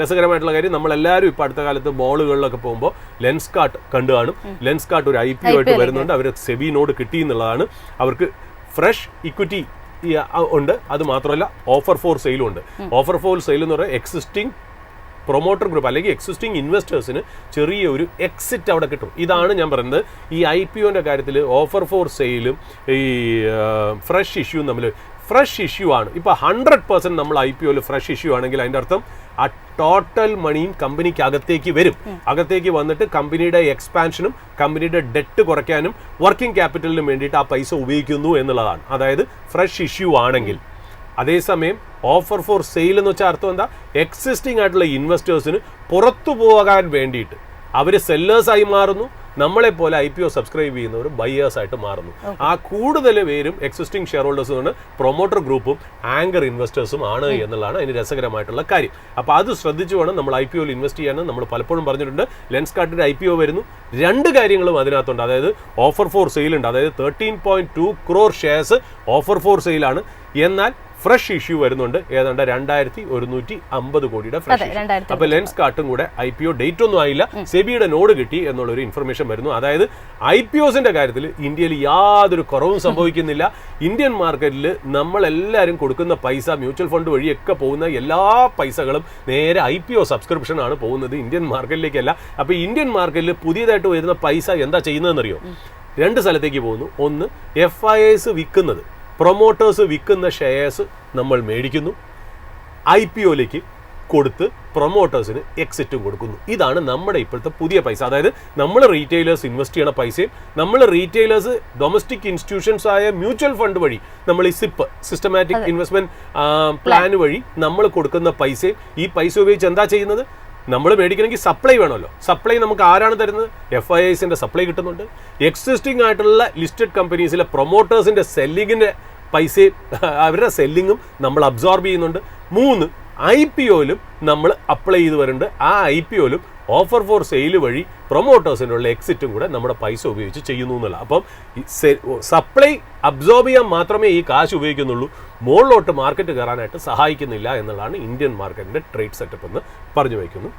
രസകരമായിട്ടുള്ള കാര്യം നമ്മളെല്ലാവരും ഇപ്പോൾ അടുത്ത കാലത്ത് മോളുകളിലൊക്കെ പോകുമ്പോൾ ലെൻസ് കാർട്ട് കണ്ടു കാണും ലെൻസ് കാർട്ട് ഒരു ഐ പി ആയിട്ട് വരുന്നുണ്ട്. അവർ സെബിനോട് കിട്ടി എന്നുള്ളതാണ്. അവർക്ക് ഫ്രഷ് ഇക്വിറ്റി ഉണ്ട്. അത് മാത്രമല്ല ഓഫർ ഫോർ സെയിലും ഉണ്ട്. ഓഫർ ഫോർ സെയിൽ എന്ന് പറയുന്നത് എക്സിസ്റ്റിംഗ് പ്രൊമോട്ടർ ഗ്രൂപ്പ് അല്ലെങ്കിൽ എക്സിസ്റ്റിംഗ് ഇൻവെസ്റ്റേഴ്സിന് ചെറിയ ഒരു എക്സിറ്റ് അവിടെ കിട്ടും. ഇതാണ് ഞാൻ പറയുന്നത്. ഈ ഐ പി ഒന്റെ കാര്യത്തിൽ ഓഫർ ഫോർ സെയിലും ഈ ഫ്രഷ് ഇഷ്യൂവും തമ്മിൽ ഫ്രഷ് ഇഷ്യൂ ആണ്. ഇപ്പോൾ ഹൺഡ്രഡ് പെർസെന്റ് നമ്മൾ ഐ പി ഒയിൽ ഫ്രഷ് ഇഷ്യൂ ആണെങ്കിൽ അതിന്റെ അർത്ഥം ആ ടോട്ടൽ മണിയും കമ്പനിക്ക് അകത്തേക്ക് വരും. അകത്തേക്ക് വന്നിട്ട് കമ്പനിയുടെ എക്സ്പാൻഷനും കമ്പനിയുടെ ഡെറ്റ് കുറയ്ക്കാനും വർക്കിംഗ് ക്യാപിറ്റലിനും വേണ്ടിയിട്ട് ആ പൈസ ഉപയോഗിക്കുന്നു എന്നുള്ളതാണ്. അതായത് ഫ്രഷ് ഇഷ്യൂ ആണെങ്കിൽ. അതേസമയം ഓഫർ ഫോർ സെയിൽ എന്ന് വെച്ചാൽ അർത്ഥം എന്താ? എക്സിസ്റ്റിംഗ് ആയിട്ടുള്ള ഇൻവെസ്റ്റേഴ്സിന് പുറത്തു പോകാൻ വേണ്ടിയിട്ട്. അവർ സെല്ലേഴ്സായി മാറുന്നു. നമ്മളെ പോലെ ഐ പി ഒ സബ്സ്ക്രൈബ് ചെയ്യുന്നവർ ബയേഴ്സ് ആയിട്ട് മാറുന്നു. ആ കൂടുതൽ പേരും എക്സിസ്റ്റിംഗ് ഷെയർ ഹോൾഡേഴ്സ് പ്രൊമോട്ടർ ഗ്രൂപ്പും ആങ്കർ ഇൻവെസ്റ്റേഴ്സും ആണ് എന്നുള്ളതാണ് അതിന് രസകരമായിട്ടുള്ള കാര്യം. അപ്പോൾ അത് ശ്രദ്ധിച്ചു വേണം നമ്മൾ ഐ പി ഒയിൽ ഇൻവെസ്റ്റ് ചെയ്യാൻ. നമ്മൾ പലപ്പോഴും പറഞ്ഞിട്ടുണ്ട് ലെൻസ് കാർട്ടിന്റെ ഐ പി ഒ വരുന്നു. രണ്ട് കാര്യങ്ങളും അതിനകത്തുണ്ട്. അതായത് ഓഫർ ഫോർ സെയിൽ ഉണ്ട്. അതായത് thirteen point two crore shares offer for സെയിലാണ് എന്നാൽ ഫ്രഷ് ഇഷ്യൂ വരുന്നുണ്ട്. ഏതാണ്ട് രണ്ടായിരത്തി ഒരുന്നൂറ്റി അമ്പത് കോടിയുടെ ഫ്രഷ് അപ്പൊ ലെൻസ് കാർട്ടും കൂടെ ഐ പി ഒ ഡേറ്റ് ഒന്നും ആയില്ല. സെബിയുടെ നോഡ് കിട്ടി എന്നുള്ളൊരു ഇൻഫർമേഷൻ വരുന്നു. അതായത് ഐ പി ഒസിന്റെ കാര്യത്തിൽ ഇന്ത്യയിൽ യാതൊരു കുറവും സംഭവിക്കുന്നില്ല. ഇന്ത്യൻ മാർക്കറ്റിൽ നമ്മളെല്ലാവരും കൊടുക്കുന്ന പൈസ മ്യൂച്വൽ ഫണ്ട് വഴിയൊക്കെ പോകുന്ന എല്ലാ പൈസകളും നേരെ ഐ പി ഒ സബ്സ്ക്രിപ്ഷൻ ആണ് പോകുന്നത് ഇന്ത്യൻ മാർക്കറ്റിലേക്കല്ല. അപ്പൊ ഇന്ത്യൻ മാർക്കറ്റിൽ പുതിയതായിട്ട് വരുന്ന പൈസ എന്താ ചെയ്യുന്നതെന്നറിയോ? രണ്ട് സ്ഥലത്തേക്ക് പോകുന്നു. ഒന്ന് എഫ് ഐ എസ് വിൽക്കുന്നത്. പ്രൊമോട്ടേഴ്സ് വിൽക്കുന്ന ഷെയർസ് നമ്മൾ മേടിക്കുന്നു. ഐ പി ഒയിലേക്ക് കൊടുത്ത് പ്രൊമോട്ടേഴ്സിന് എക്സിറ്റും കൊടുക്കുന്നു. ഇതാണ് നമ്മുടെ ഇപ്പോഴത്തെ പുതിയ പൈസ. അതായത് നമ്മൾ റീറ്റെയിലേഴ്സ് ഇൻവെസ്റ്റ് ചെയ്യണ പൈസയും നമ്മൾ റീറ്റെയിലേഴ്സ് ഡൊമസ്റ്റിക് ഇൻസ്റ്റിറ്റ്യൂഷൻസ് ആയ മ്യൂച്വൽ ഫണ്ട് വഴി നമ്മൾ ഈ സിപ്പ് സിസ്റ്റമാറ്റിക് ഇൻവെസ്റ്റ്മെന്റ് പ്ലാൻ വഴി നമ്മൾ കൊടുക്കുന്ന പൈസയും ഈ പൈസ ഉപയോഗിച്ച് എന്താ ചെയ്യുന്നത്? നമ്മൾ മേടിക്കണമെങ്കിൽ സപ്ലൈ വേണമല്ലോ. സപ്ലൈ നമുക്ക് ആരാണ് തരുന്നത്? എഫ് ഐ ഐസിന്റെ സപ്ലൈ കിട്ടുന്നുണ്ട്. എക്സിസ്റ്റിംഗ് ആയിട്ടുള്ള ലിസ്റ്റഡ് കമ്പനീസിലെ പ്രൊമോട്ടേഴ്സിന്റെ സെല്ലിങ്ങിന്റെ പൈസയും അവരുടെ സെല്ലിങ്ങും നമ്മൾ അബ്സോർബ് ചെയ്യുന്നുണ്ട്. മൂന്ന് ഐ പി ഒയിലും നമ്മൾ അപ്ലൈ ചെയ്ത് വരുന്നുണ്ട്. ആ ഐ പി ഒയിലും ഓഫർ ഫോർ സെയിൽ വഴി പ്രൊമോട്ടേഴ്സിനുള്ള എക്സിറ്റും കൂടെ നമ്മുടെ പൈസ ഉപയോഗിച്ച് ചെയ്യുന്നു എന്നുള്ള അപ്പം സപ്ലൈ അബ്സോർബ് ചെയ്യാൻ മാത്രമേ ഈ കാശ് ഉപയോഗിക്കുന്നുള്ളൂ. മുകളിലോട്ട് മാർക്കറ്റ് കയറാനായിട്ട് സഹായിക്കുന്നില്ല എന്നുള്ളതാണ് ഇന്ത്യൻ മാർക്കറ്റിന്റെ ട്രേഡ് സെറ്റപ്പ് എന്ന് പറഞ്ഞു വയ്ക്കുന്നു.